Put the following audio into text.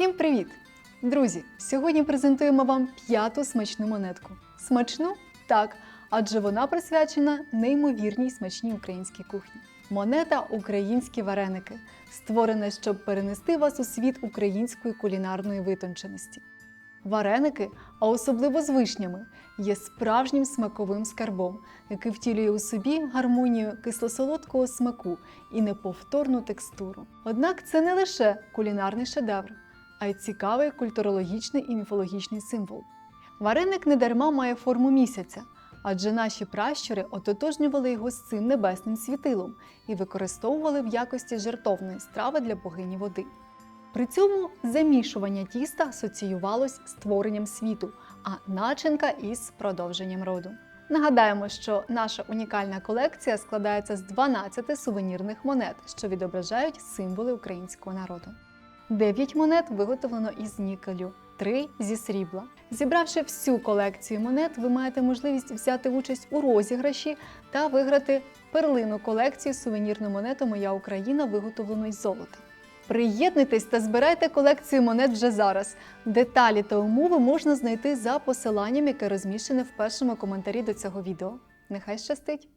Всім привіт! Друзі! Сьогодні презентуємо вам п'яту смачну монетку. Смачну? Так, адже вона присвячена неймовірній смачній українській кухні. Монета Українські вареники, створена, щоб перенести вас у світ української кулінарної витонченості. Вареники, а особливо з вишнями, є справжнім смаковим скарбом, який втілює у собі гармонію кисло-солодкого смаку і неповторну текстуру. Однак це не лише кулінарний шедевр, а й цікавий культурологічний і міфологічний символ. Вареник недарма має форму місяця, адже наші пращури ототожнювали його з цим небесним світилом і використовували в якості жертовної страви для богині води. При цьому замішування тіста асоціювалось з творенням світу, а начинка із продовженням роду. Нагадаємо, що наша унікальна колекція складається з 12 сувенірних монет, що відображають символи українського народу. 9 монет виготовлено із нікелю, 3 зі срібла. Зібравши всю колекцію монет, ви маєте можливість взяти участь у розіграші та виграти перлину колекцію сувенірну монету Моя Україна, виготовлену із золота. Приєднуйтесь та збирайте колекцію монет вже зараз. Деталі та умови можна знайти за посиланням, яке розміщене в першому коментарі до цього відео. Нехай щастить!